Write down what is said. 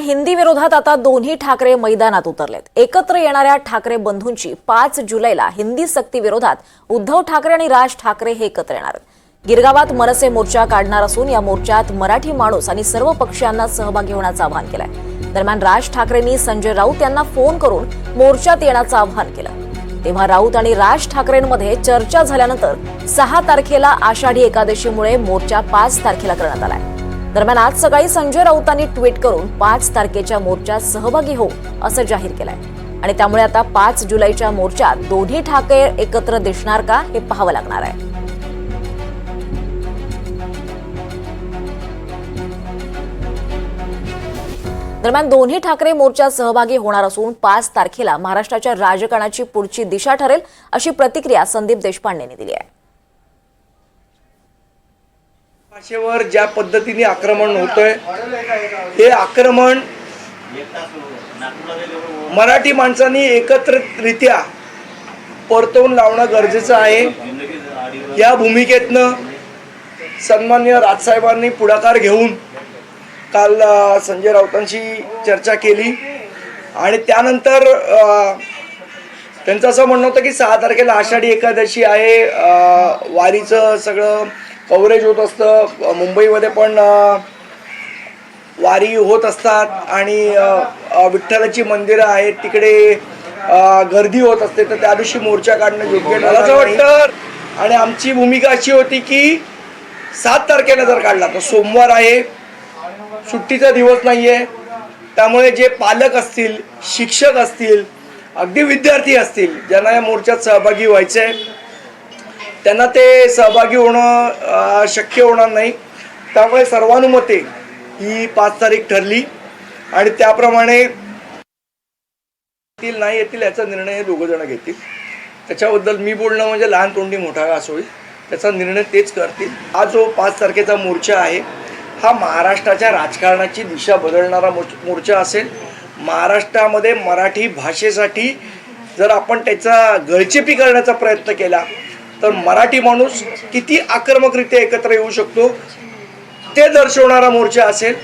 हिंदी विरोधात आता दोन्ही ठाकरे मैदानात उतरलेत. एकत्र येणाऱ्या ठाकरे बंधूंची पाच जुलैला हिंदी सक्ती विरोधात उद्धव ठाकरे आणि राज ठाकरे हे एकत्र येणार गिरगावात मनसे मोर्चा काढणार असून या मोर्चात मराठी माणूस आणि सर्व पक्षांना सहभागी होण्याचं आवाहन केलंय. दरम्यान राज ठाकरेंनी संजय राऊत यांना फोन करून मोर्चात येण्याचं आवाहन केलं. तेव्हा राऊत आणि राज ठाकरेंमध्ये चर्चा झाल्यानंतर सहा तारखेला आषाढी एकादशीमुळे मोर्चा पाच तारखेला करण्यात आलाय. दरम्यान आज सकाळी संजय राऊतांनी ट्विट करून पाच तारखेच्या मोर्चात सहभागी हो असं जाहीर केलंय. आणि त्यामुळे आता पाच जुलैच्या मोर्चात दोन्ही ठाकरे एकत्र दिसणार का हे पाहावं लागणार आहे. दरम्यान दोन्ही ठाकरे मोर्चात सहभागी होणार असून पाच तारखेला महाराष्ट्राच्या राजकारणाची पुढची दिशा ठरेल अशी प्रतिक्रिया संदीप देशपांडेंनी दिली आहे. भाषेवर ज्या पद्धतीने आक्रमण होतंय हे आक्रमण मराठी माणसांनी एकत्रितरित्या परतवून लावणं गरजेचं आहे. या भूमिकेतनं सन्मान्य राजसाहेबांनी पुढाकार घेऊन काल संजय राऊतांशी चर्चा केली. आणि त्यानंतर त्यांचं असं म्हणणं होतं की सहा तारखेला आषाढी एकादशी आहे. वारीचं सगळं कव्हरेज होत असतं. मुंबईमध्ये पण वारी होत असतात आणि विठ्ठलाची मंदिरं आहेत. तिकडे गर्दी होत असते. तर त्या दिवशी मोर्चा काढणं योग्य नाही. मला असं वाटतं आणि आमची भूमिका अशी होती की सात तारखेला जर काढला तर सोमवार आहे. सुट्टीचा दिवस नाहीये. त्यामुळे जे पालक असतील शिक्षक असतील अगदी विद्यार्थी असतील ज्यांना या मोर्चात सहभागी व्हायचे आहे त्यांना ते सहभागी होणं शक्य होणार नाही. त्यामुळे सर्वानुमते ही पाच तारीख ठरली आणि त्याप्रमाणे येतील नाही येतील याचा निर्णय हे दोघं जण घेतील. त्याच्याबद्दल मी बोलणं म्हणजे लहान तोंडी मोठा घास होईल. त्याचा निर्णय तेच करतील. हा जो पाच तारखेचा मोर्चा आहे हा महाराष्ट्राच्या राजकारणाची दिशा बदलणारा मोर्चा असेल. महाराष्ट्रामध्ये मराठी भाषेसाठी जर आपण त्याचा गळचेपी करण्याचा प्रयत्न केला तर मराठी माणूस किती आक्रमकरित्या एकत्र येऊ शकतो ते दर्शवणारा मोर्चा असेल.